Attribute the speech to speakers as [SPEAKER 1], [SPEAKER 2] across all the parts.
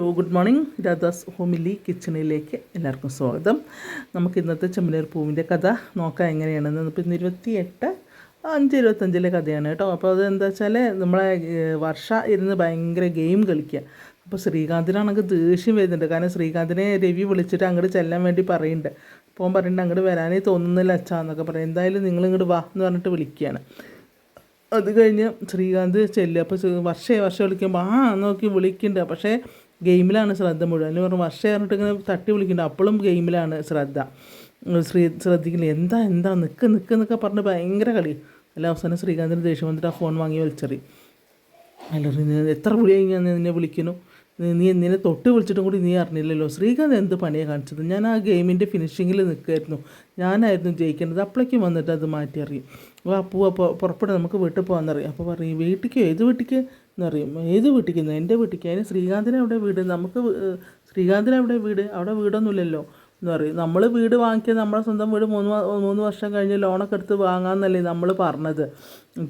[SPEAKER 1] Good morning Radha's homely കിച്ചണിലേക്ക് എല്ലാവർക്കും സ്വാഗതം. നമുക്ക് ഇന്നത്തെ ചെമ്മലേർ പൂവിന്റെ കഥ നോക്കാം എങ്ങനെയാണെന്ന്. ഇപ്പം ഇന്ന് ഇരുപത്തി എട്ട് അഞ്ച് ഇരുപത്തഞ്ചിലെ കഥയാണ് കേട്ടോ. അപ്പോൾ അത് എന്താ വെച്ചാൽ നമ്മളെ വർഷ ഇരുന്ന് ഭയങ്കര ഗെയിം കളിക്കുക അപ്പോൾ ശ്രീകാന്തിനാണെങ്കിൽ ദേഷ്യം വരുന്നുണ്ട്. കാരണം ശ്രീകാന്തിനെ രവി വിളിച്ചിട്ട് അങ്ങോട്ട് ചെല്ലാൻ വേണ്ടി പറയുന്നുണ്ട് അപ്പോൾ പറയുന്നുണ്ട് അങ്ങോട്ട് വരാനേ തോന്നുന്നില്ല അച്ഛാ എന്നൊക്കെ പറയും. എന്തായാലും നിങ്ങൾ ഇങ്ങോട്ട് വാ എന്ന് പറഞ്ഞിട്ട് വിളിക്കുകയാണ് അത് കഴിഞ്ഞ് ശ്രീകാന്ത് ചെല്ലുക അപ്പോൾ വർഷേ വർഷം വിളിക്കുമ്പോൾ ആ നോക്കി വിളിക്കുന്നുണ്ട് പക്ഷേ ഗെയിമിലാണ് ശ്രദ്ധ മുഴുവൻ. എന്ന് പറഞ്ഞു വർഷം പറഞ്ഞിട്ട് ഇങ്ങനെ തട്ടി വിളിക്കുന്നുണ്ട്. അപ്പോഴും ഗെയിമിലാണ് ശ്രദ്ധ. ശ്രീ ശ്രദ്ധിക്കില്ല. എന്താ എന്താ? നിൽക്ക് നിൽക്ക് എന്നൊക്കെ പറഞ്ഞ് ഭയങ്കര കളി. അല്ല അവസാനം ശ്രീകാന്തിന് ദേഷ്യം വന്നിട്ട് ആ ഫോൺ വാങ്ങി വലിച്ചെറി. അല്ല എത്ര വിളിയായി ഞാൻ നിന്നെ വിളിക്കുന്നു? നീ- നീ നിന്നെ തൊട്ട് വിളിച്ചിട്ടും കൂടി നീ അറിഞ്ഞില്ലല്ലോ. ശ്രീകാന്ത് എന്ത് പണിയാണ് കാണിച്ചത്? ഞാൻ ആ ഗെയിമിന്റെ ഫിനിഷിങ്ങിൽ നിൽക്കുമായിരുന്നു ഞാനായിരുന്നു ജയിക്കേണ്ടത്. അപ്പോഴേക്കും വന്നിട്ട് അത് മാറ്റി അറിയും അപ്പോൾ അപ്പൂ അപ്പോൾ പുറപ്പെടാം. നമുക്ക് വീട്ടിൽ പോകാമെന്നറിയാം അപ്പോൾ പറയും വീട്ടിലേക്ക് ഏത് വീട്ടിലേക്ക് എന്നറിയും. ഏത് വീട്ടിലേക്ക് എന്ന് എന്റെ വീട്ടിലേക്ക്. അതിന് ശ്രീകാന്തിന് അവിടെ വീട്? നമുക്ക് ശ്രീകാന്തിന് അവിടെ വീട്? അവിടെ വീടൊന്നുമില്ലല്ലോ എന്ന് പറയും. നമ്മൾ വീട് വാങ്ങിക്കുക നമ്മളെ സ്വന്തം വീട് മൂന്ന് മൂന്ന് വർഷം കഴിഞ്ഞ് ലോണൊക്കെ എടുത്ത് വാങ്ങാമെന്നല്ലേ നമ്മൾ പറഞ്ഞത്.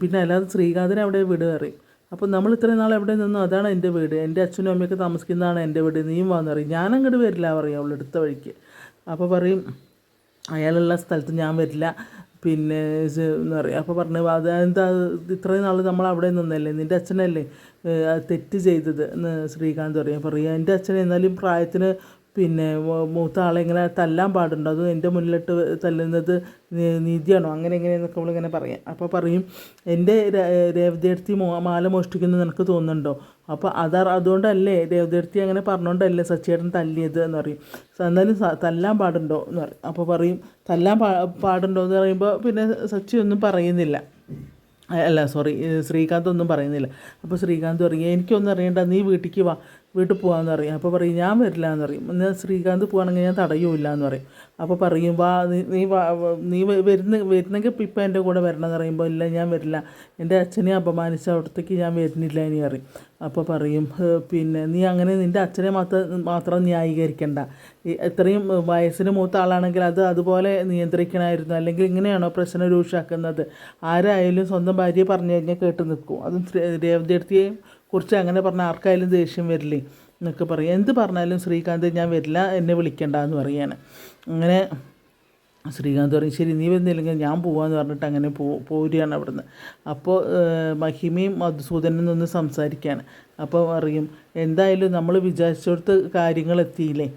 [SPEAKER 1] പിന്നെ അല്ലാതെ ശ്രീകാന്തിന് അവിടെ വീട് പറയും? അപ്പോൾ നമ്മൾ ഇത്രയും നാൾ എവിടെ നിന്നു? അതാണ് എന്റെ വീട്. എന്റെ അച്ഛനും അമ്മയൊക്കെ താമസിക്കുന്നതാണ് എന്റെ വീട്. നീയും വാന്ന് പറയും. ഞാൻ അങ്ങോട്ട് വരില്ല പറയും അവൾ എടുത്ത വഴിക്ക്. അപ്പോൾ പറയും അയാളുള്ള സ്ഥലത്ത് ഞാൻ വരില്ല. പിന്നെ എന്താ പറയുക പറയും അപ്പോൾ പറഞ്ഞു അതെന്താ ഇത്രയും നാൾ നമ്മൾ അവിടെ നിന്നല്ലേ നിന്റെ അച്ഛനല്ലേ തെറ്റ് ചെയ്തത് എന്ന് ശ്രീകാന്ത് പറയും. പറയുക എന്റെ അച്ഛൻ എന്നാലും പ്രായത്തിന് പിന്നെ മൂത്ത ആളെ ഇങ്ങനെ തല്ലാൻ പാടുണ്ടോ. അത് എന്റെ മുന്നിലിട്ട് തല്ലുന്നത് നീതിയാണോ? അങ്ങനെ എങ്ങനെയെന്നൊക്കെ അവളിങ്ങനെ പറയാം. അപ്പോൾ പറയും എന്റെ രേവതിയെടുത്തി മോ മാല മോഷ്ടിക്കുന്നത് നിനക്ക് തോന്നുന്നുണ്ടോ? അപ്പോൾ അതാ അതുകൊണ്ടല്ലേ രേവതിയെടുത്തി അങ്ങനെ പറഞ്ഞുകൊണ്ടല്ലേ സച്ചിയേട്ടൻ തല്ലിയത് എന്ന് പറയും. എന്നാലും തല്ലാൻ പാടുണ്ടോ എന്ന് പറയും. അപ്പോൾ പറയും തല്ലാൻ പാടുണ്ടോ? എന്ന് പറയുമ്പോൾ പിന്നെ സച്ചി ഒന്നും പറയുന്നില്ല. അല്ല സോറി ശ്രീകാന്ത് ഒന്നും പറയുന്നില്ല. അപ്പോൾ ശ്രീകാന്ത് പറയും എനിക്കൊന്നും അറിയണ്ട നീ വീട്ടിലേക്ക് വാ. വീട്ടിൽ പോകാമെന്ന് പറയും. അപ്പോൾ പറയും ഞാൻ വരില്ല എന്ന് പറയും. എന്നാൽ ശ്രീകാന്ത് പോകണമെങ്കിൽ ഞാൻ തടയുമില്ല എന്ന് പറയും. അപ്പോൾ പറയും വാ നീ- നീ വരുന്ന വരുന്നെങ്കിൽ ഇപ്പം എന്റെ കൂടെ വരണം എന്ന് പറയുമ്പോൾ ഇല്ല ഞാൻ വരില്ല. എന്റെ അച്ഛനെ അപമാനിച്ച അവിടത്തേക്ക് ഞാൻ വരുന്നില്ല എന്ന് പറയും. അപ്പോൾ പറയും പിന്നെ നീ അങ്ങനെ നിന്റെ അച്ഛനെ മാത്രം മാത്രം ന്യായീകരിക്കണ്ട. ഇത്രയും വയസ്സിന് മൂത്ത ആളാണെങ്കിൽ അത് അതുപോലെ നിയന്ത്രിക്കണമായിരുന്നു അല്ലെങ്കിൽ ഇങ്ങനെയാണോ പ്രശ്നം രൂക്ഷാക്കുന്നത് ആരായാലും സ്വന്തം ഭാര്യയെ പറഞ്ഞു കഴിഞ്ഞാൽ കേട്ട് നിൽക്കും. അതും രേവതി രേവതിയെടുത്തിയെ കുറിച്ച് അങ്ങനെ പറഞ്ഞാൽ ആർക്കായാലും ദേഷ്യം വരില്ലേ എന്നൊക്കെ പറയും. എന്ത് പറഞ്ഞാലും ശ്രീകാന്ത് ഞാൻ വരില്ല എന്നെ വിളിക്കണ്ട എന്ന് പറയാണ്. അങ്ങനെ ശ്രീകാന്ത് പറയും ശരി നീ വരുന്നില്ലെങ്കിൽ ഞാൻ പോവാന്ന് പറഞ്ഞിട്ട് അങ്ങനെ പോ പോരുകയാണ് അവിടുന്ന്. അപ്പോൾ മഹിമയും മധുസൂദനും നിന്ന് സംസാരിക്കുകയാണ് അപ്പോൾ പറയും എന്തായാലും നമ്മൾ വിചാരിച്ചിടത്ത് കാര്യങ്ങൾ എത്തിയില്ലേ?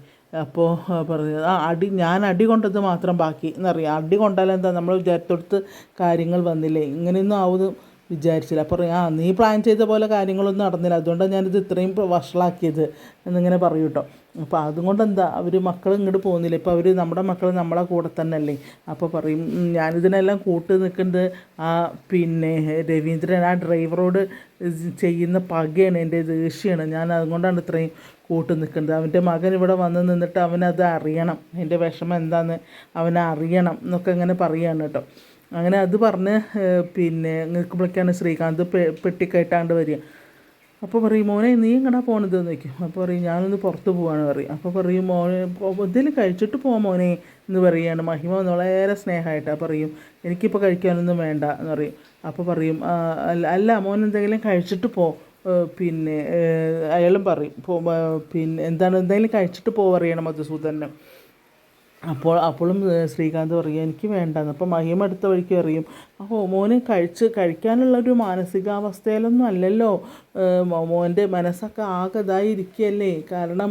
[SPEAKER 1] അപ്പോൾ പറഞ്ഞു ആ അടി ഞാൻ അടി കൊണ്ടത് മാത്രം ബാക്കി. എന്നറിയാം അടി കൊണ്ടാലെന്താ നമ്മൾ വിചാരിച്ചിടത്ത് കാര്യങ്ങൾ വന്നില്ലേ? ഇങ്ങനെയൊന്നും ആവും വിചാരിച്ചില്ല. അപ്പോൾ ആ നീ പ്ലാൻ ചെയ്ത പോലെ കാര്യങ്ങളൊന്നും നടന്നില്ല. അതുകൊണ്ടാണ് ഞാനിത് ഇത്രയും വഷളാക്കിയത് എന്നിങ്ങനെ പറയും കേട്ടോ അപ്പോൾ അതുകൊണ്ട് എന്താ അവർ മക്കൾ ഇങ്ങോട്ട് പോകുന്നില്ല ഇപ്പോൾ അവർ നമ്മുടെ മക്കൾ നമ്മളെ കൂടെ തന്നെ അല്ലേ അപ്പോൾ പറയും "ഉം, ഞാനിതിനെല്ലാം കൂട്ട് നിൽക്കുന്നത് ആ പിന്നെ രവീന്ദ്രൻ ആ ഡ്രൈവറോട് ചെയ്യുന്ന പകയാണ് എന്റെ ദേഷ്യമാണ്. ഞാൻ അതുകൊണ്ടാണ് ഇത്രയും കൂട്ട് നിൽക്കുന്നത് അവന്റെ മകൻ ഇവിടെ വന്ന് നിന്നിട്ട് അവനത് അറിയണം. എന്റെ വിഷമം എന്താണെന്ന് അവനറിയണം എന്നൊക്കെ ഇങ്ങനെ പറയുകയാണ് കേട്ടോ അങ്ങനെ അത് പറഞ്ഞ് പിന്നെ നിൽക്കുമ്പോഴേക്കാണ് ശ്രീകാന്ത് പെട്ടിക്കയറ്റാണ്ട് വരിക. അപ്പോൾ പറയും മോനെ നീ എങ്ങടാ പോണത്? എന്ന് വയ്ക്കും അപ്പോൾ പറയും ഞാനൊന്ന് പുറത്ത് പോവാണ് പറയും. അപ്പോൾ പറയും മോനെ ഇതിൽ കഴിച്ചിട്ട് പോ മോനെ എന്ന് പറയുകയാണ് മഹിമ വളരെ സ്നേഹമായിട്ടാണ് പറയും. എനിക്കിപ്പോൾ കഴിക്കാനൊന്നും വേണ്ട എന്ന് പറയും. അപ്പോൾ പറയും അല്ല മോൻ എന്തെങ്കിലും കഴിച്ചിട്ട് പോ പിന്നെ അയാളും പറയും. പിന്നെ എന്താണ് എന്തെങ്കിലും കഴിച്ചിട്ട് പോ പറയണം മധുസൂദനം അപ്പോൾ അപ്പോഴും ശ്രീകാന്ത് പറയും എനിക്ക് വേണ്ടെന്ന്. അപ്പോൾ മഹിമ അടുത്ത വഴിക്ക് അറിയും അപ്പോൾ മോന് കഴിച്ച് കഴിക്കാനുള്ള ഒരു മാനസികാവസ്ഥയിലൊന്നും അല്ലല്ലോ. മോന്റെ മനസ്സൊക്കെ ആകെ ഇതായി ഇരിക്കുകയല്ലേ കാരണം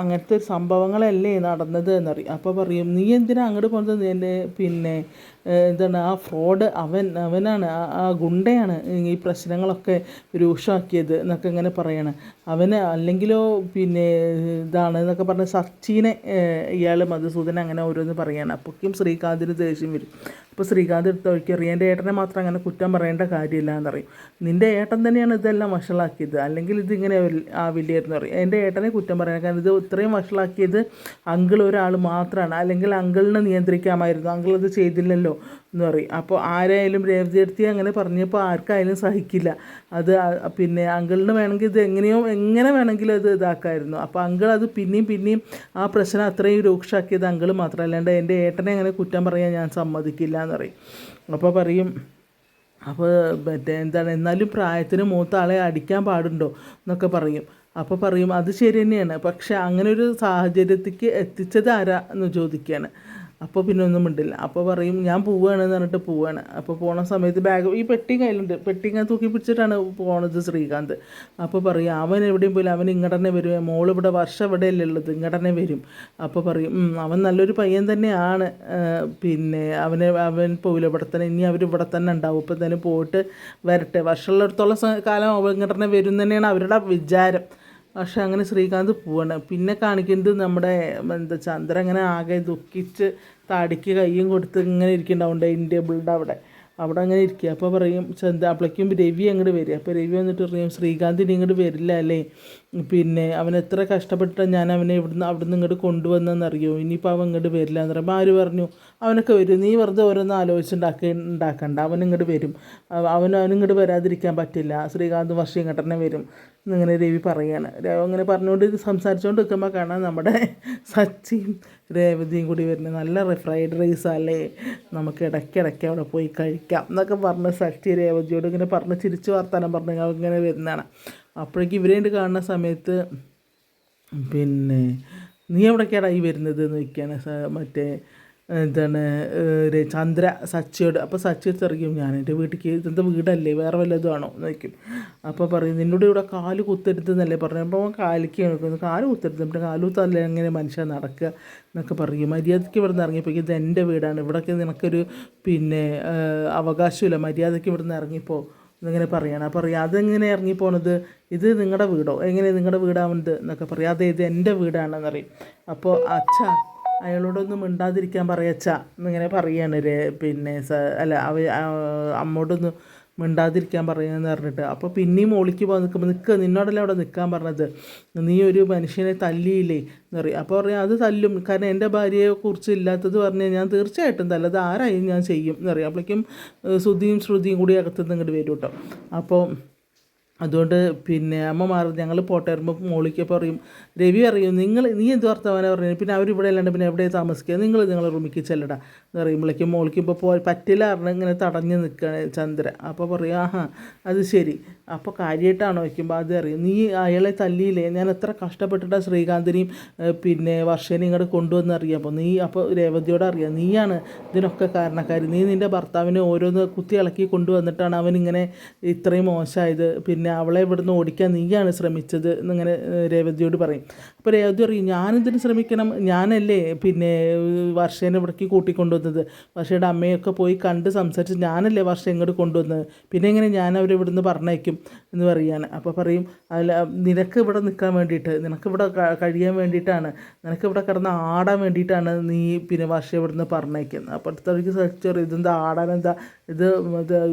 [SPEAKER 1] അങ്ങനത്തെ സംഭവങ്ങളല്ലേ നടന്നത് എന്നറിയും അപ്പോൾ പറയും നീ എന്തിനാ അങ്ങോട്ട് പോകുന്നത് എന്റെ പിന്നെ എന്താണ് ആ ഫ്രോഡ് അവൻ അവനാണ് ആ ഗുണ്ടയാണ് ഈ പ്രശ്നങ്ങളൊക്കെ രൂക്ഷമാക്കിയത് എന്നൊക്കെ ഇങ്ങനെ പറയണം. അവന് അല്ലെങ്കിലോ പിന്നെ ഇതാണ് എന്നൊക്കെ പറഞ്ഞ് സച്ചിനെ ഇയാൾ മധുസൂദൻ അങ്ങനെ ഓരോന്ന് പറയാണ്. അപ്പോഴേക്കും ശ്രീകാന്തിന് ദേഷ്യം വരും. അപ്പോൾ ശ്രീകാന്ത് എടുത്ത വഴിക്ക് അറിയാം എന്റെ ഏട്ടനെ മാത്രം അങ്ങനെ കുറ്റം പറയേണ്ട കാര്യമില്ല എന്നറിയും നിന്റെ ഏട്ടൻ തന്നെയാണ് ഇതെല്ലാം വഷളാക്കിയത്. അല്ലെങ്കിൽ ഇതിങ്ങനെ ആവില്ലായിരുന്നു പറയും. എന്റെ ഏട്ടനെ കുറ്റം പറയണം. കാരണം ഇത് ഇത്രയും വഷളാക്കിയത് അങ്കിൾ ഒരാൾ മാത്രമാണ് അല്ലെങ്കിൽ അങ്കിളിനെ നിയന്ത്രിക്കാമായിരുന്നു. അങ്കിൾ അത് ചെയ്തില്ലല്ലോ. എന്ന് പറയും. അപ്പോൾ ആരായാലും രേവതിയെടുത്തി അങ്ങനെ പറഞ്ഞപ്പോൾ ആർക്കായാലും സഹിക്കില്ല. അത് പിന്നെ അങ്കിളിന് വേണമെങ്കിൽ ഇത് എങ്ങനെയോ എങ്ങനെ വേണമെങ്കിലും അത് ഇതാക്കായിരുന്നു. അപ്പോൾ അങ്കിൾ അത് പിന്നെയും പിന്നെയും ആ പ്രശ്നം അത്രയും രൂക്ഷമാക്കിയത് അങ്കിൾ മാത്രം. അല്ലാണ്ട് എന്റെ ഏട്ടനെ അങ്ങനെ കുറ്റം പറയാൻ ഞാൻ സമ്മതിക്കില്ല എന്ന് പറയും. അപ്പോൾ പറയും അപ്പോൾ മറ്റേ എന്താണ് എന്നാലും പ്രായത്തിന് മൂത്ത ആളെ അടിക്കാൻ പാടുണ്ടോ എന്നൊക്കെ പറയും. അപ്പോൾ പറയും അത് ശരി തന്നെയാണ്. പക്ഷേ അങ്ങനെ ഒരു സാഹചര്യത്തിലേക്ക് എത്തിച്ചത് ആരാ എന്ന് ചോദിക്കുകയാണ്. അപ്പോൾ പിന്നെ ഒന്നും മിണ്ടില്ല. അപ്പോൾ പറയും ഞാൻ പോവുകയാണ് എന്ന് പറഞ്ഞിട്ട് പോവുകയാണ് അപ്പോൾ പോണ സമയത്ത് ബാഗ് ഈ പെട്ടി കയ്യിലുണ്ട്. പെട്ടി ഇങ്ങനെ തൂക്കി പിടിച്ചിട്ടാണ് പോണത് ശ്രീകാന്ത്. അപ്പോൾ പറയും അവൻ എവിടെയും പോയില്ല. അവൻ ഇങ്ങോട്ട് തന്നെ വരും. വർഷം ഇവിടെ അല്ലേ ഉള്ളത്. ഇങ്ങോട്ട് തന്നെ വരും. അപ്പോൾ പറയും അവൻ നല്ലൊരു പയ്യൻ തന്നെയാണ്. പിന്നെ അവനെ അവൻ പോവില്ല ഇവിടെ തന്നെ ഇനി അവർ ഇവിടെ തന്നെ ഉണ്ടാവും. ഇപ്പം തന്നെ പോയിട്ട് വരട്ടെ. വർഷമുള്ളിടത്തോളം കാലം അവൻ ഇങ്ങോട്ട് തന്നെ വരും തന്നെയാണ് അവരുടെ വിചാരം. പക്ഷെ അങ്ങനെ ശ്രീകാന്ത് പോവാണ്. പിന്നെ കാണിക്കുന്നത് നമ്മുടെ എന്താ ചന്ദ്ര അങ്ങനെ ആകെ ദുഃഖിച്ച് തടിക്ക് കയ്യും കൊടുത്ത് ഇങ്ങനെ ഇരിക്കുന്നുണ്ടാവും ഡൈനിങ് ടേബിളിന്റെ അവിടെ. അവിടെ അങ്ങനെ ഇരിക്കുക. അപ്പോൾ പറയും ചന്ദ്ര അപ്പോഴേക്കും രവി അങ്ങോട്ട് വരിക. അപ്പോൾ രവി വന്നിട്ട് പറയും ശ്രീകാന്ത് ഇനി ഇങ്ങോട്ട് വരില്ല അല്ലേ? പിന്നെ അവൻ എത്ര കഷ്ടപ്പെട്ട ഞാൻ അവനെ ഇവിടുന്ന് അവിടുന്ന് ഇങ്ങോട്ട് കൊണ്ടുവന്നെന്നറിയോ ഇനിയിപ്പോൾ അവൻ ഇങ്ങോട്ട് വരില്ല എന്ന് പറയുമ്പോൾ ആര് പറഞ്ഞു? അവനൊക്കെ വരും. നീ വെറുതെ ഓരോന്ന് ആലോചിച്ചുണ്ടാക്കി ഉണ്ടാക്കണ്ട. അവൻ ഇങ്ങോട്ട് വരും. അവൻ അവൻ ഇങ്ങോട്ട് വരാതിരിക്കാൻ പറ്റില്ല. ശ്രീകാന്ത് വർഷം ഇങ്ങോട്ട് തന്നെ വരും. എന്നിങ്ങനെ രവി പറയുകയാണ് അങ്ങനെ പറഞ്ഞുകൊണ്ട് സംസാരിച്ചുകൊണ്ട് നിൽക്കുമ്പോൾ കാണാം നമ്മുടെ സച്ചിയും രേവതിയും കൂടി വരുന്ന നല്ല ഫ്രൈഡ് അല്ലേ? നമുക്ക് ഇടയ്ക്കിടയ്ക്ക് അവിടെ പോയി കഴിക്കാം എന്നൊക്കെ പറഞ്ഞ് സഷ്ടി രേവതിയോട് ഇങ്ങനെ പറഞ്ഞ് ചിരിച്ച് വർത്താനം പറഞ്ഞ് ഇങ്ങനെ വരുന്നതാണ്. അപ്പോഴേക്കും ഇവരെ കാണുന്ന സമയത്ത് പിന്നെ നീ എവിടേക്കാടാ ഈ വരുന്നത്? എന്ന് ചോദിക്കുകയാണ്. മറ്റേ എന്താണ് ചന്ദ്ര സച്ചിയോട് അപ്പോൾ സച്ചി എടുത്തിറങ്ങിയും ഞാൻ എന്റെ വീട്ടിലേക്ക് ഇതെന്താ വീടല്ലേ വേറെ വല്ലതും ആണോ? എന്ന് ചോദിക്കും. അപ്പോൾ പറയും നിന്നോട് ഇവിടെ കാൽ കുത്തരുത് എന്നല്ലേ പറഞ്ഞു അപ്പോൾ അവൻ കാലിക്ക് നോക്കുന്നു. കാൽ നമ്മുടെ കാൽ കുത്തല്ലേ എങ്ങനെ മനുഷ്യൻ നടക്കുക എന്നൊക്കെ പറയും. മര്യാദയ്ക്ക് ഇവിടെ നിന്ന് ഇറങ്ങിയപ്പോൾ ഇത് എന്റെ വീടാണ്. ഇവിടൊക്കെ നിനക്കൊരു പിന്നെ അവകാശമില്ല. മര്യാദയ്ക്ക് ഇവിടെ നിന്ന് ഇറങ്ങിപ്പോ. എന്നിങ്ങനെ പറയണം. അപ്പോൾ പറയാം അതെങ്ങനെ ഇറങ്ങിപ്പോണത്? ഇത് നിങ്ങളുടെ വീടോ? എങ്ങനെ നിങ്ങളുടെ വീടാവുന്നത്? എന്നൊക്കെ പറയാം. അതെ ഇത് എന്റെ വീടാണെന്നറിയും അപ്പോൾ അച്ഛ അയാളോടൊന്നും മിണ്ടാതിരിക്കാൻ പറയച്ച എന്നിങ്ങനെ പറയാണ് രേ പിന്നെ സ അല്ല അവ അമ്മോടൊന്നും മിണ്ടാതിരിക്കാൻ പറയുമെന്ന് പറഞ്ഞിട്ട്. അപ്പോൾ പിന്നെയും മോളിക്ക് പോകാൻ നിൽക്കുമ്പോൾ നിൽക്കുക നിന്നോടല്ലേ അവിടെ നിൽക്കാൻ പറഞ്ഞത്? നീ ഒരു മനുഷ്യനെ തല്ലിയില്ലേ? എന്ന് പറയും. അപ്പോൾ പറയാം അത് തല്ലും. കാരണം എന്റെ ഭാര്യയെ കുറിച്ച് ഇല്ലാത്തത് പറഞ്ഞ് ഞാൻ തീർച്ചയായിട്ടും തല്ലത് ആരായും ഞാൻ ചെയ്യും. എന്ന് പറയും. അപ്പോഴേക്കും ശ്രുതിയും ശ്രുതിയും കൂടി അകത്തുനിന്ന് ഇങ്ങോട്ട് വരും കേട്ടോ അപ്പോൾ അതുകൊണ്ട് പിന്നെ അമ്മ മാറി ഞങ്ങൾ പോട്ടെ വരുമ്പോൾ മോളിക്ക് പറയും രവി അറിയും നിങ്ങൾ നീ എന്ത് വർത്തമാനം പറഞ്ഞു? പിന്നെ അവരിവിടെ അല്ലാണ്ട് പിന്നെ എവിടെ താമസിക്കുക? നിങ്ങൾ നിങ്ങളെ റൂമിലേക്ക് ചെല്ലടാ എന്ന് പറയുമ്പോഴേക്കും മോളിക്ക് ഇപ്പോൾ പോ പറ്റില്ല പറഞ്ഞ് ഇങ്ങനെ തടഞ്ഞ് നിൽക്കുകയാണ് ചന്ദ്ര. അപ്പോൾ പറയും ആഹാ അത് ശരി. അപ്പോൾ കാര്യമായിട്ടാണോ വയ്ക്കുമ്പോൾ അത് അറിയും നീ അയാളെ തല്ലിയില്ലേ? ഞാൻ എത്ര കഷ്ടപ്പെട്ടിട്ടാണ് ശ്രീകാന്തിനെയും പിന്നെ വർഷേനെയും ഇങ്ങോട്ട് കൊണ്ടുവന്ന് അറിയാം. അപ്പോൾ നീ അപ്പോൾ രേവതിയോട് അറിയാം നീയാണ് ഇതിനൊക്കെ കാരണക്കാരി. നീ നിന്റെ ഭർത്താവിനെ ഓരോന്ന് കുത്തി ഇളക്കി കൊണ്ടുവന്നിട്ടാണ് അവൻ ഇങ്ങനെ ഇത്രയും മോശമായത്. പിന്നെ അവളെ ഇവിടുന്ന് ഓടിക്കാൻ നീയാണ് ശ്രമിച്ചത് എന്നിങ്ങനെ രേവതിയോട് പറയും. അപ്പോൾ രേവതി പറയും ഞാനെന്തിനു ശ്രമിക്കണം? ഞാനല്ലേ പിന്നെ വർഷേനെ ഇവിടേക്ക് കൂട്ടിക്കൊണ്ടുവന്നത്. വർഷയുടെ അമ്മയൊക്കെ പോയി കണ്ട് സംസാരിച്ച് ഞാനല്ലേ വർഷ ഇങ്ങോട്ട് കൊണ്ടുവന്നത്. പിന്നെ എങ്ങനെ ഞാൻ അവരെ ഇവിടുന്ന് പറഞ്ഞയക്കും? എന്ന് പറയാണ്. അപ്പോൾ പറയും അല്ല നിനക്ക് ഇവിടെ നിൽക്കാൻ വേണ്ടിയിട്ട് നിനക്ക് ഇവിടെ കഴിയാൻ വേണ്ടിയിട്ടാണ് നിനക്ക് ഇവിടെ കിടന്ന് ആടാൻ വേണ്ടിയിട്ടാണ് നീ പിന്നെ വർഷം ഇവിടുന്ന് പറഞ്ഞയക്കുന്നത്. അപ്പോൾ അടുത്തവർക്ക് സെർച്ച് ഇതെന്താ ആടാൻ? എന്താ ഇത്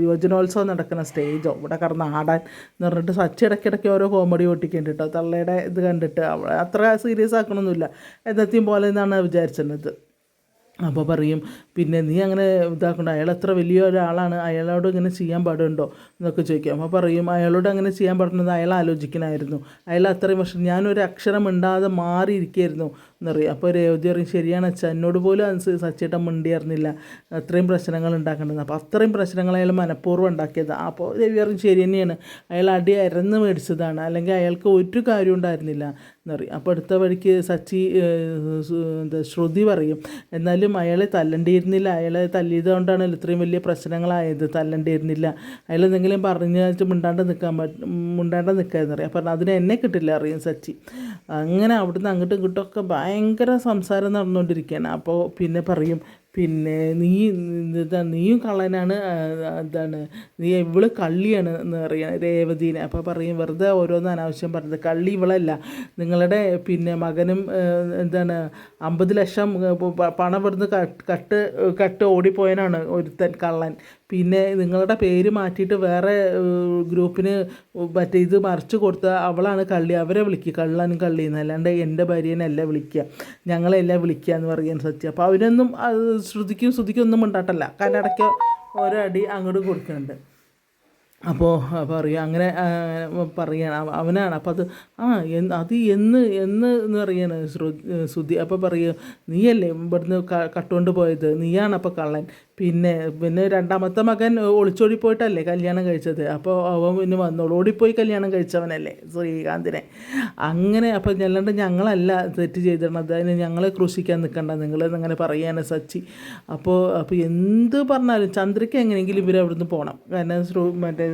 [SPEAKER 1] യുവജനോത്സവം നടക്കുന്ന സ്റ്റേജോ? ഇവിടെ കിടന്ന് ആടാൻ? എന്ന് പറഞ്ഞിട്ട് സച്ചി ഇടയ്ക്കിടയ്ക്ക് ഓരോ കോമഡി ഓട്ടിക്കുന്നുണ്ട് കേട്ടോ തള്ളയുടെ ഇത് കണ്ടിട്ട് അവളെ അത്ര സീരിയസ് ആക്കണമൊന്നുമില്ല എന്നത്തെയും പോലെ എന്നാണ് വിചാരിച്ചിരുന്നത് അപ്പോൾ പറയും പിന്നെ നീ അങ്ങനെ ഇതാക്കണ്ട. അയാൾ എത്ര വലിയ ഒരാളാണ്. അയാളോട് ഇങ്ങനെ ചെയ്യാൻ പാടുണ്ടോ? എന്നൊക്കെ ചോദിക്കും. അപ്പോൾ പറയും അയാളോട് അങ്ങനെ ചെയ്യാൻ പാടുന്നത് അയാൾ ആലോചിക്കണമായിരുന്നു അയാൾ അത്രയും വർഷം ഞാനൊരു അക്ഷരം മിണ്ടാതെ മാറിയിരിക്കുകയായിരുന്നു. എന്നറിയാം അപ്പോൾ രേവതി പറയും ശരിയാണ് അച്ഛാ എന്നോട് പോലും അത് സച്ചേട്ടൻ അറിഞ്ഞില്ല. അത്രയും പ്രശ്നങ്ങൾ ഉണ്ടാക്കേണ്ടത് അപ്പോൾ അത്രയും പ്രശ്നങ്ങൾ അയാൾ മനഃപൂർവം ഉണ്ടാക്കിയത്. അപ്പോൾ രവി പറയും ശരി തന്നെയാണ്. അയാൾ അടി അരന്ന് മേടിച്ചതാണ്. അല്ലെങ്കിൽ അയാൾക്ക് ഒരു കാര്യം ഉണ്ടായിരുന്നില്ല. എന്നറിയും അപ്പോൾ അടുത്ത വഴിക്ക് സച്ചി എന്താ ശ്രുതി പറയും എന്നാലും അയാളെ തല്ലണ്ടിയിരുന്നില്ല. അയാളെ തല്ലിയത് കൊണ്ടാണ് ഇത്രയും വലിയ പ്രശ്നങ്ങളായത്. തല്ലണ്ടിയിരുന്നില്ല. അയാൾ എന്തെങ്കിലും പറഞ്ഞു മിണ്ടാണ്ട് നിൽക്കാൻ പറ്റും മിണ്ടാണ്ട് നിൽക്കാമെന്ന് അപ്പം അതിന് എന്നെ കിട്ടില്ല അറിയും സച്ചി. അങ്ങനെ അവിടുന്ന് അങ്ങോട്ടും ഇങ്ങോട്ടും ഒക്കെ ഭയങ്കര സംസാരം നടന്നുകൊണ്ടിരിക്കുകയാണ് അപ്പോൾ പിന്നെ പറയും പിന്നെ നീ എന്താ നീയും കള്ളനാണ് എന്താണ് നീ ഇവൾ കള്ളിയാണ് എന്ന് പറയാൻ രേവതീനെ. അപ്പോൾ പറയും വെറുതെ ഓരോന്ന് അനാവശ്യം പറഞ്ഞത്. കള്ളി ഇവളല്ല. നിങ്ങളുടെ പിന്നെ മകനും എന്താണ് അമ്പത് ലക്ഷം പണം ഇവിടുന്ന് കട്ട് കട്ട് കട്ട് ഓടിപ്പോയനാണ് ഒരുത്തൻ കള്ളൻ. പിന്നെ നിങ്ങളുടെ പേര് മാറ്റിയിട്ട് വേറെ ഗ്രൂപ്പിന് മറ്റേ ഇത് മറിച്ച് കൊടുത്ത അവളാണ് കള്ളി. അവരെ വിളിക്കുക കള്ളാനും കള്ളി എന്ന് അല്ലാണ്ട് എന്റെ ഭാര്യേനല്ല വിളിക്കുക ഞങ്ങളെല്ലാം വിളിക്കുക എന്ന് പറയാൻ സത്യം. അപ്പോൾ അവരൊന്നും അത് ശ്രുതിക്കും ശ്രുതിക്കും ഒന്നും ഉണ്ടാട്ടല്ല കാരണം ഇടയ്ക്ക് ഓരോ അടി അങ്ങോട്ട് കൊടുക്കുന്നുണ്ട്. അപ്പോൾ പറയുക അങ്ങനെ പറയുകയാണ് അവനാണ്. അപ്പോൾ അത് ആ അത് എന്ന് എന്ന് എന്ന് പറയാണ് ശ്രുതി അപ്പോൾ പറയുക നീയല്ലേ ഇവിടുന്ന് കട്ടുകൊണ്ട് പോയത്? നീയാണ് അപ്പോൾ കള്ളൻ. പിന്നെ പിന്നെ രണ്ടാമത്തെ മകൻ ഒളിച്ചോടി പോയിട്ടല്ലേ കല്യാണം കഴിച്ചത്. അപ്പോൾ അവൻ പിന്നെ വന്നോളൂ ഓടിപ്പോയി കല്യാണം കഴിച്ചവനല്ലേ ശ്രീകാന്തിനെ. അങ്ങനെ അപ്പോൾ ഞല്ലാണ്ട് ഞങ്ങളല്ല തെറ്റ് ചെയ്തിടണത് അതിന് ഞങ്ങളെ ക്രൂശിക്കാൻ നിൽക്കണ്ട. നിങ്ങൾ അങ്ങനെ പറയാണ് സച്ചി. അപ്പോൾ അപ്പോൾ എന്ത് പറഞ്ഞാലും ചന്ദ്രയ്ക്ക് എങ്ങനെയെങ്കിലും ഇവർ അവിടുന്ന് പോകണം കാരണം മറ്റേ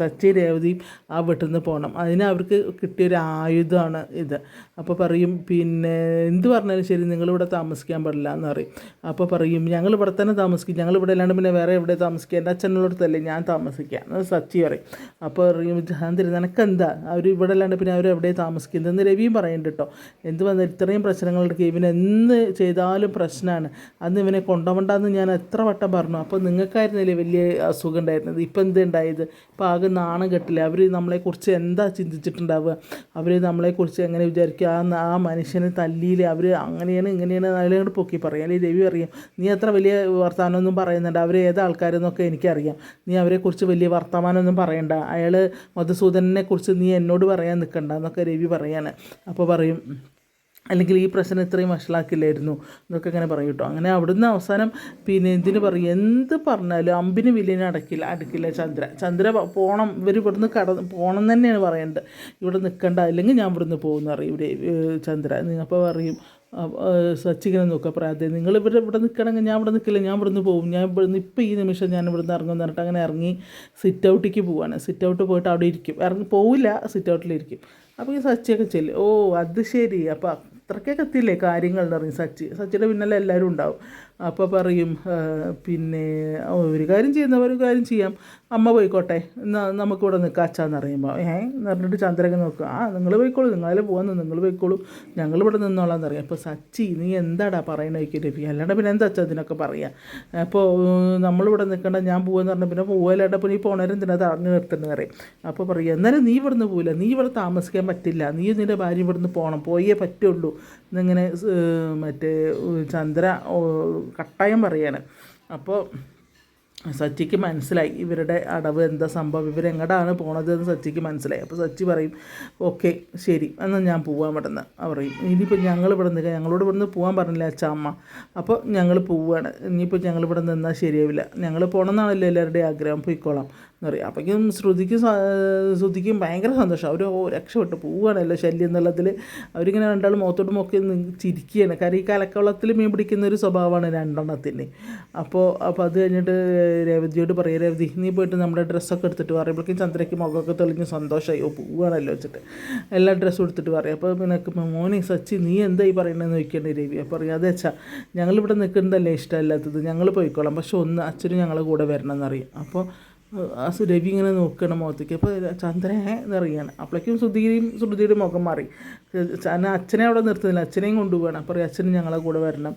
[SPEAKER 1] സച്ചി രേവതിയും ആ വീട്ടിൽ നിന്ന് പോകണം അതിന് അവർക്ക് കിട്ടിയൊരു ആയുധമാണ് ഇത്. അപ്പോൾ പറയും പിന്നെ എന്ത് പറഞ്ഞാലും ശരി നിങ്ങളിവിടെ താമസിക്കാൻ പാടില്ല എന്ന് പറയും. അപ്പോൾ പറയും ഞങ്ങൾ ഇവിടെ തന്നെ താമസിക്കും. ഞങ്ങൾ ഇവിടെ അല്ലാണ്ട് പിന്നെ വേറെ എവിടെ താമസിക്കുക എന്റെ അച്ഛനുള്ളടത്തല്ലേ ഞാൻ താമസിക്കുക എന്ന് സച്ചി പറയും. അപ്പോൾ ഞാൻ ജഹാന്തിരി നിനക്കെന്താ? അവർ ഇവിടെ അല്ലാണ്ട് പിന്നെ അവർ എവിടെ താമസിക്കുന്നത്? എന്ന് രവിയും പറയുന്നുണ്ട് കേട്ടോ. എന്ത് വന്ന ഇത്രയും പ്രശ്നങ്ങളെടുക്കുക ഇവൻ എന്ത് ചെയ്താലും പ്രശ്നമാണ്. അന്ന് ഇവനെ കൊണ്ടുപോകണ്ടെന്ന് ഞാൻ എത്ര വട്ടം പറഞ്ഞു. അപ്പോൾ നിങ്ങൾക്കായിരുന്നില്ലേ വലിയ അസുഖം ഉണ്ടായിരുന്നത്? ഇപ്പം എന്ത് ഉണ്ടായത്? ഇപ്പോൾ ആകെ നാണം കെട്ടില്ല? അവർ നമ്മളെക്കുറിച്ച് എന്താ ചിന്തിച്ചിട്ടുണ്ടാവുക? അവർ നമ്മളെക്കുറിച്ച് എങ്ങനെ വിചാരിക്കുക? ആ ആ മനുഷ്യനെ തല്ലിയില്ല? അവർ അങ്ങനെയാണ് ഇങ്ങനെയാണ് അതിലങ്ങോട്ട് പൊക്കി പറയാം. അല്ലെങ്കിൽ രവി അറിയാം നീ അത്ര വലിയ വർത്തമാനമൊന്നും പറയുന്നുണ്ട്. അവർ ഏത് ആൾക്കാരെന്നൊക്കെ എനിക്കറിയാം. നീ അവരെക്കുറിച്ച് വലിയ വർത്തമാനമൊന്നും പറയണ്ട. അയാൾ മധുസൂദനെ കുറിച്ച് നീ എന്നോട് പറയാൻ നിൽക്കണ്ട എന്നൊക്കെ രവി പറയാണ്. അപ്പോൾ പറയും അല്ലെങ്കിൽ ഈ പ്രശ്നം ഇത്രയും വഷളാക്കില്ലായിരുന്നു എന്നൊക്കെ ഇങ്ങനെ പറയും കേട്ടോ. അങ്ങനെ അവിടുന്ന് അവസാനം പിന്നെ എന്തിന് പറയും? എന്ത് പറഞ്ഞാലും അമ്പിന് വില്ലിനെ അടക്കില്ല അടക്കില്ല ചന്ദ്ര. ചന്ദ്ര പോകണം ഇവർ ഇവിടുന്ന് കട പോകണം തന്നെയാണ് പറയേണ്ടത്. ഇവിടെ നിൽക്കണ്ട അല്ലെങ്കിൽ ഞാൻ ഇവിടുന്ന് പോകുമെന്ന് അറിയും ഇവിടെ ചന്ദ്ര. അപ്പോൾ പറയും സച്ചിങ്ങനെ നോക്കുക പറയാതെ നിങ്ങൾ ഇവിടെ ഇവിടെ നിൽക്കണമെങ്കിൽ ഞാൻ ഇവിടെ നിൽക്കില്ല ഞാൻ ഇവിടുന്ന് പോകും ഞാൻ ഇവിടുന്ന് ഇപ്പോൾ ഈ നിമിഷം ഞാൻ ഇവിടുന്ന് ഇറങ്ങുമെന്ന് പറഞ്ഞിട്ട് അങ്ങനെ ഇറങ്ങി സിറ്റ് ഔട്ടിലേക്ക് പോവാണ്. സിറ്റ് ഔട്ട് പോയിട്ട് അവിടെ ഇരിക്കും. ഇറങ്ങി പോവില്ല സിറ്റ് ഔട്ടിലിരിക്കും അപ്പോൾ ഈ സച്ചിയൊക്കെ ചെല്ലും. ഓ അത് ശരി. അപ്പോൾ അത്രയ്ക്കൊക്കെ എത്തിയില്ലേ കാര്യങ്ങൾ? എന്ന് പറഞ്ഞ് സച്ചി. സച്ചിയുടെ പിന്നാലെ എല്ലാവരും ഉണ്ടാവും. അപ്പോൾ പറയും പിന്നെ ഒരു കാര്യം ചെയ്യുന്നവർ ഒരു കാര്യം ചെയ്യാം. അമ്മ പോയിക്കോട്ടെ നമുക്കിവിടെ നിൽക്കാം അച്ഛാന്ന് പറയുമ്പോൾ ഏ എന്ന് പറഞ്ഞിട്ട് ചന്ദ്രകൻ നോക്കുക ആ നിങ്ങൾ പോയിക്കോളൂ നിങ്ങളെ പോകുന്നു നിങ്ങൾ പോയിക്കോളൂ ഞങ്ങളിവിടെ നിന്നോളാം എന്നറിയാം അപ്പോൾ സച്ചി നീ എന്താടാ പറയണ രവി. അല്ലാണ്ട് പിന്നെ എന്താ അച്ഛാ ഇതിനൊക്കെ പറയാം? അപ്പോൾ നമ്മളിവിടെ നിൽക്കണ്ട ഞാൻ പോകുമെന്ന് പറഞ്ഞാൽ പിന്നെ പോകലാണ്ട് പിന്നെ നീ പോണേരം എന്തിനാ തടഞ്ഞു നിർത്തുന്നത് പറയും. അപ്പോൾ പറയുക എന്നാലും നീ ഇവിടുന്ന് പോകില്ല നീ ഇവിടെ താമസിക്കാൻ പറ്റില്ല നീ നിന്റെ ഭാര്യ ഇവിടുന്ന് പോകണം പോയേ പറ്റുള്ളൂ. എന്നിങ്ങനെ മറ്റേ ചന്ദ്ര കട്ടായം പറയാണ്. അപ്പോൾ സച്ചിക്ക് മനസ്സിലായി ഇവരുടെ അടവ് എന്താ സംഭവം ഇവരെങ്ങടാണ് പോണത് എന്ന് സച്ചിക്ക് മനസ്സിലായി. അപ്പോൾ സച്ചി പറയും ഓക്കെ ശരി എന്നാൽ ഞാൻ പോവാൻ ഇവിടുന്ന് പറയും ഇനിയിപ്പോൾ ഞങ്ങൾ ഇവിടെ നിൽക്കുക ഞങ്ങളോട് ഇവിടുന്ന് പോകാൻ പറഞ്ഞില്ല അച്ഛ അമ്മ. അപ്പോൾ ഞങ്ങൾ പോവുകയാണ് ഇനിയിപ്പോൾ ഞങ്ങൾ ഇവിടെ നിന്നാൽ ശരിയാവില്ല. ഞങ്ങൾ പോകണം എന്നാണല്ലോ എല്ലാവരുടെയും ആഗ്രഹം. പോയിക്കോളാം. എന്ന് പറയും അപ്പോഴേക്കും ശ്രുതിക്കും ശ്രുതിക്കും ഭയങ്കര സന്തോഷം. അവർ ഓ രക്ഷപ്പെട്ട് പോവുകയാണല്ലോ ശല്യം എന്നുള്ളതിൽ അവരിങ്ങനെ രണ്ടാളും മുഖത്തോട്ട് നോക്കി ചിരിക്കുകയാണ് കാരണം ഈ കലക്കവളത്തിൽ മീൻ പിടിക്കുന്ന ഒരു സ്വഭാവമാണ് രണ്ടെണ്ണത്തിന്. അപ്പോൾ അപ്പോൾ അത് കഴിഞ്ഞിട്ട് രേവതിയോട് പറയും രേവതി നീ പോയിട്ട് നമ്മുടെ ഡ്രസ്സൊക്കെ എടുത്തിട്ട് പറയുമ്പോഴേക്കും ചന്ദ്രയ്ക്ക് മുഖമൊക്കെ തെളിഞ്ഞ് സന്തോഷമായി. ഓ പോവുകയാണല്ലോ വെച്ചിട്ട് എല്ലാ ഡ്രസ്സും എടുത്തിട്ട് പറയും. അപ്പോൾ നിനക്ക് മോനെ സച്ചി നീ എന്തായി പറയണമെന്ന് ചോദിക്കേണ്ടി രവി അപ്പോൾ പറയും അതെ അച്ഛാ ഞങ്ങളിവിടെ നിൽക്കുന്നതല്ലേ ഇഷ്ടമല്ലാത്തത്. ഞങ്ങൾ പോയിക്കോളാം. പക്ഷെ ഒന്ന് അച്ഛനും ഞങ്ങളെ കൂടെ വരണം എന്നറിയും. അപ്പോൾ ആ സുരഭി ഇങ്ങനെ നോക്കണം മുഖത്തേക്ക്. അപ്പോൾ ചന്ദ്രൻ എന്നറിയാണ് അപ്പോഴേക്കും ശ്രുതിയും ശ്രുതിയുടെ മുഖം മാറി. അച്ഛനെ അവിടെ നിർത്തുന്നില്ല. അച്ഛനെയും കൊണ്ടുപോകണം അപ്പോൾ അച്ഛനും ഞങ്ങളെ കൂടെ വരണം.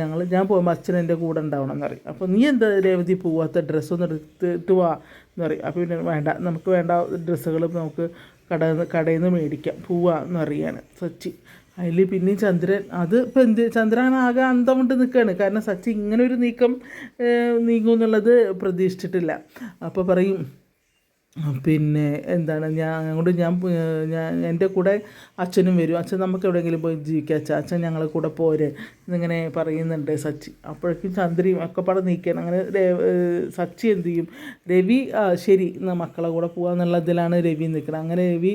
[SPEAKER 1] ഞങ്ങൾ ഞാൻ പോകുമ്പോൾ അച്ഛൻ എന്റെ കൂടെ ഉണ്ടാവണം എന്ന് പറയും. അപ്പോൾ നീ എന്താ രേവതി പോവാത്ത ഡ്രസ്സൊന്നും എടുത്തിട്ട് വാ എന്ന് പറയും. അപ്പോൾ പിന്നെ വേണ്ട നമുക്ക് വേണ്ട ഡ്രസ്സുകൾ നമുക്ക് കട കടയിൽ നിന്ന് മേടിക്കാം. പോവാ എന്ന് പറയാണ് സച്ചി. അതിൽ പിന്നെ ചന്ദ്രൻ. അത് ഇപ്പം എന്ത് ചന്ദ്രൻ ആകെ അന്തം കൊണ്ട് നിൽക്കുകയാണ് കാരണം സച്ചി ഇങ്ങനെ ഒരു നീക്കം നീങ്ങുമെന്നുള്ളത് പ്രതീക്ഷിച്ചിട്ടില്ല. അപ്പോൾ പറയും പിന്നെ എന്താണ് ഞാൻ അങ്ങോട്ട് ഞാൻ ഞാൻ എന്റെ കൂടെ അച്ഛനും വരും. അച്ഛൻ നമുക്ക് എവിടെയെങ്കിലും പോയി ജീവിക്കാം അച്ഛൻ അച്ഛൻ ഞങ്ങളെ കൂടെ പോരെ എന്നിങ്ങനെ പറയുന്നുണ്ട് സച്ചി. അപ്പോഴേക്കും ചന്ദ്രയും ഒക്കെ പാടെ നീക്കുകയാണ് അങ്ങനെ സച്ചി എന്ത് ചെയ്യും? രവി ശരി മക്കളെ കൂടെ പോകാന്നുള്ളതിലാണ് രവി നിൽക്കുന്നത് അങ്ങനെ രവി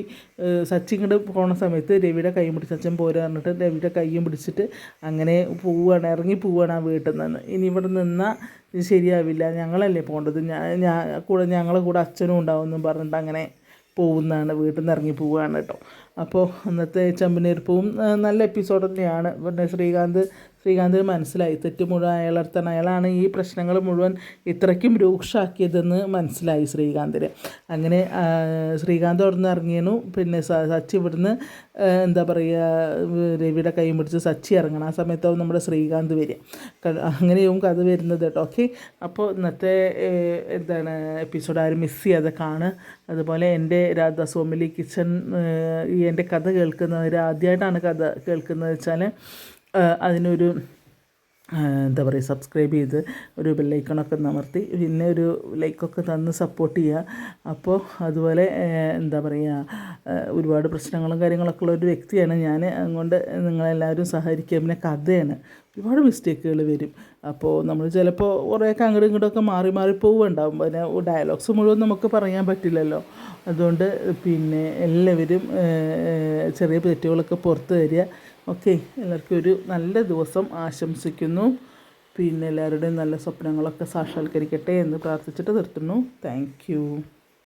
[SPEAKER 1] സച്ചി ഇങ്ങോട്ട് പോണ സമയത്ത് രവിയുടെ കൈ പിടിച്ച് അച്ഛൻ പോരാ പറഞ്ഞിട്ട് രവിയുടെ കൈയും പിടിച്ചിട്ട് അങ്ങനെ പോവുകയാണ് ഇറങ്ങി പോവുകയാണ് ആ വീട്ടിൽ നിന്ന്. ഇനി ഇവിടെ നിന്നാൽ ഇത് ശരിയാവില്ല ഞങ്ങളല്ലേ പോകേണ്ടത്? ഞാൻ ഞാൻ കൂടെ ഞങ്ങളെ കൂടെ അച്ഛനും ഉണ്ടാവും എന്നും പറഞ്ഞിട്ട് അങ്ങനെ പോകുന്നതാണ് വീട്ടിൽ നിന്ന് ഇറങ്ങി പോവുകയാണ് കേട്ടോ. അപ്പോൾ അന്നത്തെ ചെമ്പനീർപ്പവും നല്ല എപ്പിസോഡ് തന്നെയാണ്. പിന്നെ ശ്രീകാന്ത് ശ്രീകാന്തിന് മനസ്സിലായി. തെറ്റ് മുഴുവൻ അയാളടുത്താണ്. അയാളാണ് ഈ പ്രശ്നങ്ങൾ മുഴുവൻ ഇത്രയ്ക്കും രൂക്ഷാക്കിയതെന്ന് മനസ്സിലായി ശ്രീകാന്തിന്. അങ്ങനെ ശ്രീകാന്ത് അവിടെ നിന്ന് ഇറങ്ങിയു പിന്നെ സച്ചി ഇവിടുന്ന് എന്താ പറയുക രവിയുടെ കൈ പിടിച്ച് സച്ചി ഇറങ്ങണം. ആ സമയത്താവും നമ്മുടെ ശ്രീകാന്ത് വരിക. അങ്ങനെയും കഥ വരുന്നത് കേട്ടോ. ഓക്കെ? അപ്പോൾ ഇന്നത്തെ എന്താണ് എപ്പിസോഡ് ആരും മിസ് ചെയ്യാതെ കാണുക. അതുപോലെ എന്റെ രാധാ സോമിലി കിച്ചൺ ഈ എന്റെ കഥ കേൾക്കുന്നവർ ആദ്യമായിട്ടാണ് കഥ കേൾക്കുന്നത് വെച്ചാൽ അതിനൊരു എന്താ പറയുക സബ്സ്ക്രൈബ് ചെയ്ത് ഒരു ബെല്ലൈക്കണൊക്കെ നമർത്തി പിന്നെ ഒരു ലൈക്കൊക്കെ തന്ന് സപ്പോർട്ട് ചെയ്യുക. അപ്പോൾ അതുപോലെ എന്താ പറയുക ഒരുപാട് പ്രശ്നങ്ങളും കാര്യങ്ങളൊക്കെ ഉള്ള ഒരു വ്യക്തിയാണ് ഞാൻ. അതുകൊണ്ട് നിങ്ങളെല്ലാവരും സഹകരിക്കുക. പിന്നെ കഥയാണ്. ഒരുപാട് മിസ്റ്റേക്കുകൾ വരും. അപ്പോൾ നമ്മൾ ചിലപ്പോൾ കുറേയൊക്കെ അങ്ങോട്ടും ഇങ്ങോട്ടൊക്കെ മാറി മാറി പോവുണ്ടാവും പിന്നെ ഡയലോഗ്സ് മുഴുവൻ നമുക്ക് പറയാൻ പറ്റില്ലല്ലോ. അതുകൊണ്ട് പിന്നെ എല്ലാവരും ചെറിയ തെറ്റുകളൊക്കെ പുറത്ത് തരിക. ഓക്കെ എല്ലാവർക്കും ഒരു നല്ല ദിവസം ആശംസിക്കുന്നു. പിന്നെ എല്ലാവരുടെയും നല്ല സ്വപ്നങ്ങളൊക്കെ സാക്ഷാത്കരിക്കട്ടെ എന്ന് പ്രാർത്ഥിച്ചിട്ട് നിർത്തുന്നു. താങ്ക്